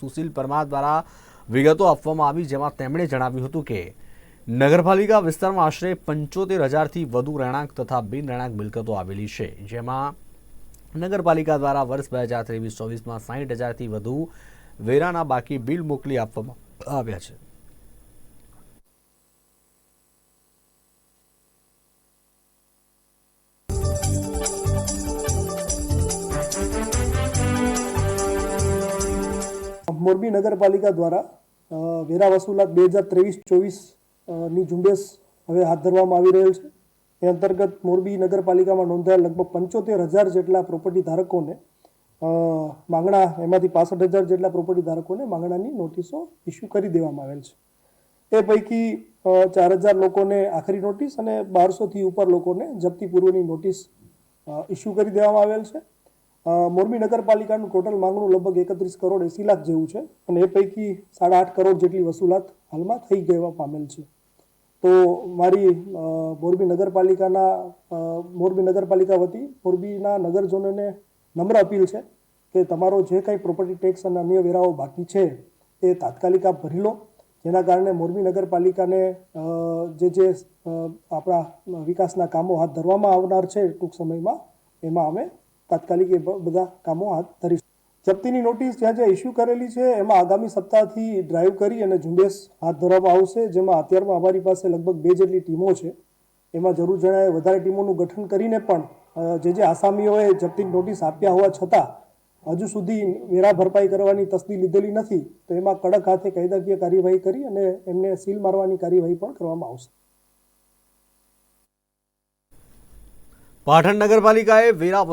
સુશીલ પરમાર દ્વારા વિગતો આપવામાં આવી, જેમાં તેમણે જણાવ્યું હતું કે, નગરપાલિકા વિસ્તારમાં આશરે પંચોતેર હજારથી વધુ રહેણાંક તથા બિન રહેણાંક મિલકતો આવેલી છે, જેમાં નગરપાલિકા દ્વારા વર્ષ બે હજાર ત્રેવીસ ચોવીસમાં સાહીઠ હજારથી વધુ વેરાના બાકી બિલ મોકલી આપવામાં આવ્યા છે. મોરબી નગરપાલિકા દ્વારા વેરા વસૂલાત બે હજાર ત્રેવીસ ચોવીસની ઝુંબેશ હવે હાથ ધરવામાં આવી રહેલ છે. એ અંતર્ગત મોરબી નગરપાલિકામાં નોંધાયેલ લગભગ પંચોતેર હજાર જેટલા પ્રોપર્ટી ધારકોને માંગણા, એમાંથી પાસઠ હજાર જેટલા પ્રોપર્ટી ધારકોને માંગણાની નોટિસો ઇસ્યુ કરી દેવામાં આવેલ છે. એ પૈકી ચાર હજાર લોકોને આખરી નોટિસ અને બારસોથી ઉપર લોકોને જપ્તી પૂર્વની નોટિસ ઇસ્યુ કરી દેવામાં આવેલ છે. મોરબી નગરપાલિકાનું ટોટલ માંગણું લગભગ એકત્રીસ કરોડ એસી લાખ જેવું છે અને એ પૈકી સાડા આઠ કરોડ જેટલી વસૂલાત હાલમાં થઈ ગવા પામેલ છે. તો મારી મોરબી નગરપાલિકાના મોરબી નગરપાલિકા વતી મોરબીના નગરજનોને નમ્ર અપીલ છે કે તમારો જે કાંઈ પ્રોપર્ટી ટેક્સ અને અન્ય વેરાઓ બાકી છે એ તાત્કાલિક આપ ભરી લો. જેના કારણે મોરબી નગરપાલિકાને જે જે આપણા વિકાસના કામો હાથ ધરવામાં આવનાર છે ટૂંક સમયમાં, એમાં અમે તાત્કાલિક એ બધા કામો હાથ ધરીશું. જપ્તીની નોટિસ જ્યાં જ્યાં ઇસ્યુ કરેલી છે, એમાં આગામી સપ્તાહથી ડ્રાઈવ કરી અને ઝુંબેશ હાથ ધરવામાં આવશે, જેમાં અત્યારમાં અમારી પાસે લગભગ બે જેટલી ટીમો છે. એમાં જરૂર જણાય, વધારે ટીમોનું ગઠન કરીને પણ જે જે આસામીઓએ જપ્તી નોટિસ આપ્યા હોવા છતાં, હજુ સુધી વેરા ભરપાઈ કરવાની તસ્દી લીધેલી નથી, તો એમાં કડક હાથે કાયદાકીય કાર્યવાહી કરી અને એમને સીલ મારવાની કાર્યવાહી પણ કરવામાં આવશે. પાટણ નગરપાલિકાએ વેરા